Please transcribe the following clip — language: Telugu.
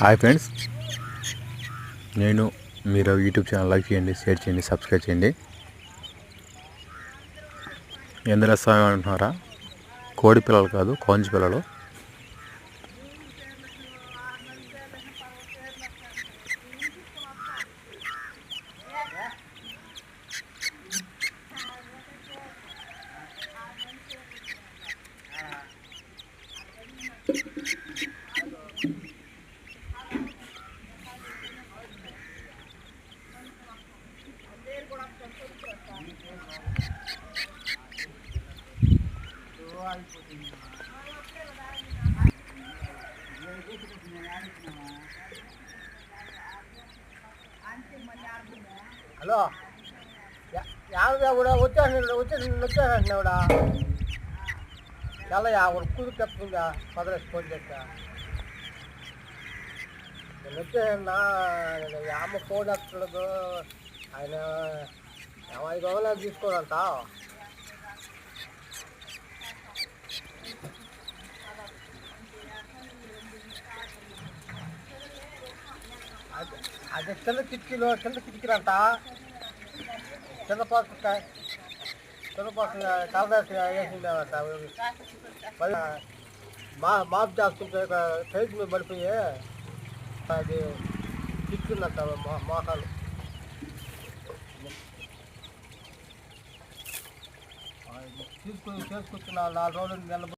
Hi friends. నేను మీరు యూట్యూబ్ ఛానల్ లైక్ చేయండి షేర్ చేయండి సబ్స్క్రైబ్ చేయండి. ఎందులో వస్తామో అంటున్నారా? కోడి పిల్లలు కాదు కోంచి పిల్లలు. హలో. యాభై కూడా వచ్చేసిన వచ్చేసి వచ్చేసిన కూడా. చాలా యాభై కూతురు చెప్తుందా పదరేసి ఫోన్ చేస్తా. నేను వచ్చేసిన? యామ ఫోన్ వస్తున్నాడు ఆయన ఐదు వందలు తీసుకోడంట అది అది చిన్న కిటికీలో చిన్న కిటికీలంట చిన్న పాసు చిన్న పాసు కలదాసి వేసిండేవంట మళ్ళీ మా మాపు చేస్తుంటే సైడ్ మీద పడిపోయి అది కిటికీలంట మో మోకాలు తీసుకుని చేసుకొచ్చిన నాలుగు రోజులు నెల